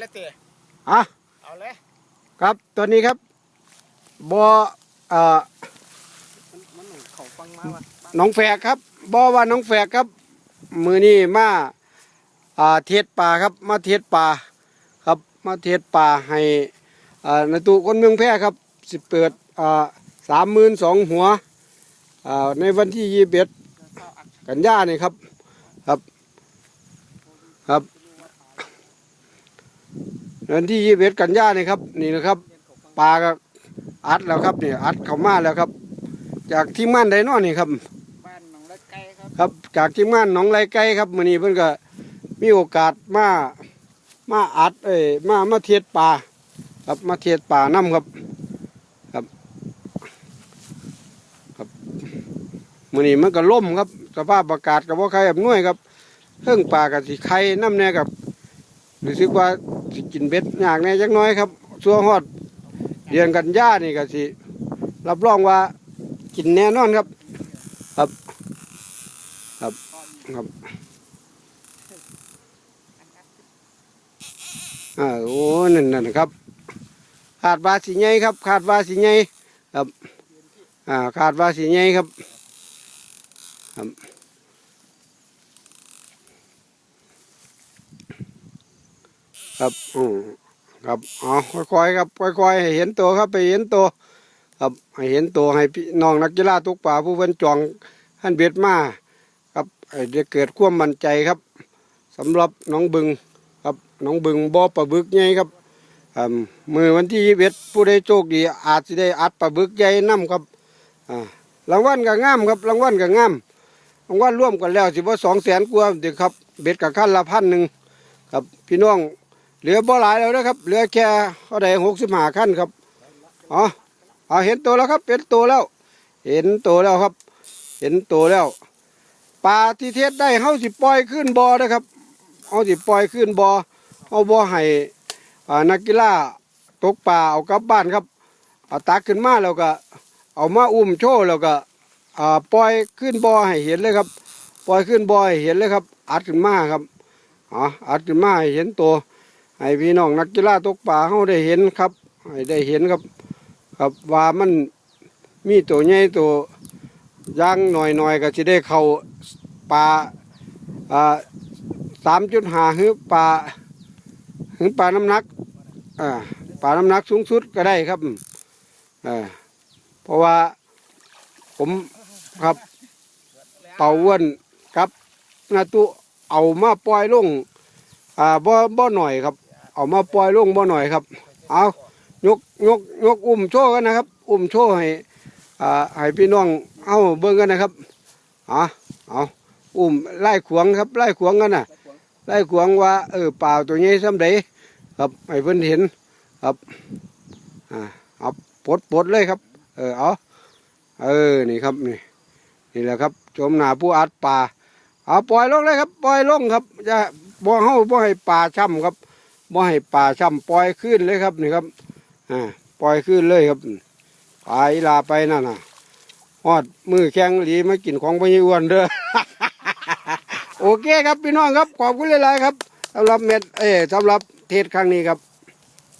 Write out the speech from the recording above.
แล้วเตะอะเอาเลยครับตัวนี้ครับบอเอ่อมันหนุ่มเขาฟังมาว่ะน้องแฝกครับบอว่าน้องแฝกครับ มือนี้มาอ่าเทศป่าครับ มาเทศป่าครับ มาเทศป่าให้อ่าในตุคนเมืองแพร่ครับสิเปิดอ่าสามหมื่นสองหัวอ่าในวันที่ยี่สิบเอ็ดกันยานี่ครับครับ ครับ วันที่ยี่สิบเอ็ดกันยานี่ครับ นี่นะครับปลาก็อัดแล้วครับนี่อัดเข้ามาแล้วครับ จากที่ม่านไดนอนนี่ครับบ้านหนองละไก่ครับครับ จากที่มงานหนองไรไก่ครับมื้อนี้เพิ่นก็มีโอกาสมามาอัดเอ้ยมามาเทียดป่าครับมาเทียดป่านํครับครับ ครับมือนี้มันก็ล่มครับสภาพอากาศก็บ่ใครอำนวยครับเครื่องป่าก็สิไข่น้ำแน่ครับ รู้สึกว่าสิกินเบ็ดยากแน่จักน้อยครับชัวฮอดเดือนกันยานี่ก็สิรับรองว่ากินแน่นอนครับ ครับครับอ่าโอ้นั่นนั่นครับขาดวาสีใหญ่ครับ ขาดวาสีใหญ่ครับ อ่าขาดวาสีใหญ่ครับครับ ครับอืมครับอ๋อค่อยๆครับค่อยๆให้เห็นตัวครับไปเห็นตัว ครับให้เห็นตัวให้พี่น้องนักกีฬาทุกป่าผู้เพิ่นจองท่านเบ็ดมาครับไอ้จะเกิดความมั่นใจครับสำหรับน้องบึงครับน้องบึงบ่อปลาบึกใหญ่ครับอ่ามือวันที่ยี่สิบเอ็ดผู้ใดโชคดีอาจจะได้อัดปลาบึกใหญ่นํครับอ่ารางวัลก็งามครับรางวัลก็งามรางวัลร่วมกันแล้วสิบ่สองแสนกว่าเด็กครับ เบ็ดกับขั้นละพันหนึ่งครับพี่น้อง เหลือบ่หลายแล้วนะครับ เหลือแค่เท่าใดหกสิบห้าขั้นครับอ๋ออ๋อเห็นตัวแล้วครับ เห็นตัวแล้ว เห็นตัวแล้วครับ เห็นตัวแล้วปลาที่เทศได้เฮาสิปล่อยขึ้นบ่อนะครับเฮาสิปล่อยขึ้นบ่อเฮาบ่ให้อ่านักกีฬาตกปลาเอากลับบ้านครับเอาตักขึ้นมาแล้วก็เอามาอุ้มโชว์แล้วก็อ่าปล่อยขึ้นบ่อให้เห็นเลยครับ ปล่อยขึ้นบ่อให้เห็นเลยครับ อัดขึ้นมาครับอ๋ออัดขึ้นมาให้เห็นตัว ให้พี่น้องนักกีฬาตกปลาเฮาได้เห็นครับให้ได้เห็นครับ ครับว่ามันมีตัวใหญ่ตัวย่างหน่อยๆก็จะได้เข้าปลาอ่าสามจุดหาหือปลาหือปลาน้ำหนักอ่าปลาน้ำหนักสูงสุดก็ได้ครับอ่าเพราะว่าผมครับเป่าอ้วนครับนาตุเอามาปล่อยลงอ่าบ่บ่หน่อยครับ เอามาปล่อยลงบ่หน่อยครับ เอายกยกยกอุ้มโชว์กันนะครับ อุ้มโชว์ให้อ่าให้พี่น้องเอาเบิ่งกันนะครับอ่าเอาอุ้มไล่ขวงครับไล่ขวงกันน่ะไล่ขวงว่าเออเปล่าตัวนี้ซ้ำใดครับให้เพิ่นเห็นครับอ่าเอาปลดปลดเลยครับ เออเอาเออนี่ครับนี่นี่แหละครับชมหนาผู้อัดป่าเอาปล่อยลงเลยครับ ปล่อยลงครับจะบ่เฮาบ่ให้ป่าช่ำครับ บ่ให้ป่าช่ำปล่อยขึ้นเลยครับนี่ครับอ่าปล่อยขึ้นเลยครับปลายลาไปนั่นน่ะฮอดมือแข็งหลีมากินของพญอ้วนเด้อโอเคครับพี่น้องครับขอบคุณหลายๆครับสำหรับเม็ดเอ้ยสำหรับเทศครั้งนี้ครับ